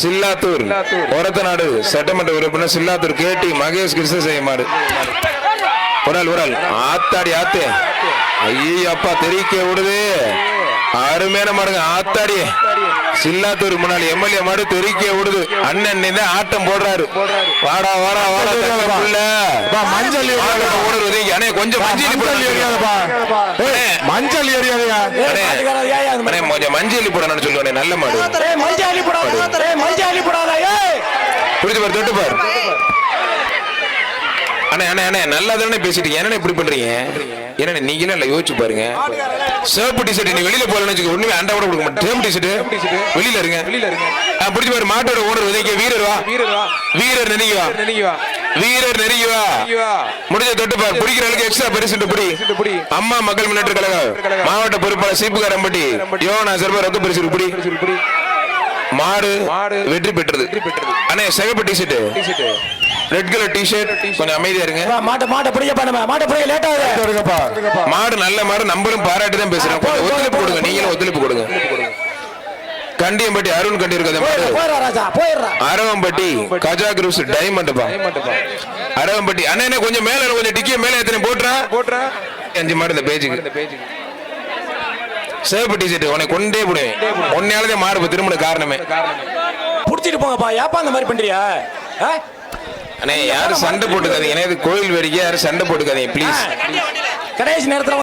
சில்லாத்தூர். ஒரத்தநாடு சட்டமன்ற உறுப்பினர் சில்லாத்தூர் கேட்டி மகேஷ் கிருஷ்ணசேமாடு ஒரு ஆள் ஒரு ஆள் ஆத்தாடி ஆத்தே. ஐயோ அப்பா தெரிவிக்க விடுது. அருமையான மாடுங்க ஆத்தாடி. சில்லாத்தூர் முன்னாள் எம்எல்ஏ மாடு தெரிவிக்க விடுது. அண்ணன் ஆட்டம் போடுறாரு. வாடா வாடா வாடா மஞ்சள் ஓடுறது. அண்ணே கொஞ்சம் மஞ்சள் மஞ்சள் ஏரியாதப்பா ஏய், மஞ்சள் மஞ்சள் போடணும்னு சொல்லுவானே நல்ல மாடு. மஞ்சாலி போடாத மஞ்சாலி போடாத ஏய். புரிஞ்சு பாரு தொட்டு பாரு. அண்ணே அண்ணே அண்ணே நல்லா தானே பேசிட்டீங்க என்னண்ணே இப்படி பண்றீங்க? என்ன நீங்களும் இல்லை யோசிச்சு பாருங்க. சிவப்பு டிஷர்ட் நீ வெளியில போகலன்னு வச்சுக்கோ ஒண்ணுமே அண்டா கூட கொடுக்க மாட்டேன். டேம் டிஷர்ட் வெளியில இருங்க. வெளியில இருங்க. புடிச்சு பாரு மாட்டோட ஓனர் உதவிக்க வீரர் வா. வீரர் வா. வீரர் நெருங்கி வா முடிஞ்ச தொட்டு பாரு. பிடிக்கிற அளவுக்கு எக்ஸ்ட்ரா பெருசுட்டு பிடி. அம்மா மக்கள் முன்னேற்ற கழகம். மாவட்ட பொறுப்பாளர் சீப்பு கரம்பட்டி. யோனா சர்வ ரொக்க பெருசு பிடி. மாடு வெற்றி பெற்றது. அண்ணே சிகப்பு டிஷர்ட் ரெட் கலர் டிஷர்ட் கொஞ்சம் அமைதியா இருங்க. மாட்ட மாட்ட பிடிக்க பண்ணுமா மாட்ட பிடிக்க லேட் ஆகுது. இருக்கப்பா மாடு நல்ல மாடு நம்மளும் பாராட்டி தான் பேசுறோம். கொஞ்சம் ஒத்துழைப்பு கொடுங்க. நீங்களும் ஒத்துழைப்பு கொடுங்க. கண்டியம்பட்டி அருண் கண்டி போயிடுறா அரவம்பட்டி கஜா குரூஸ் டைமண்ட் பா அரவம்பட்டி அண்ணே கொஞ்சம் மேல கொஞ்சம் டிக்கிய மேல எத்தனை போட்டுறா. போட்டுறா. அஞ்சு மாடு இந்த பேஜுக்கு. சேப்பு டிஷர்ட் உன்னை கொண்டே போடுவேன். உன்னையாலதான் மாடு இப்ப திரும்பின காரணமே. புடிச்சிட்டு போங்கப்பா ஏப்பா அந்த மாதிரி பண்றியா? அண்ணே யாரும் சண்டை போட்டுக்காதீங்க. ஏன்னா இது கோயில் வேடிக்கை யாரும் சண்டை போட்டுக்காதீங்க ப்ளீஸ் கடைசி நேரத்துல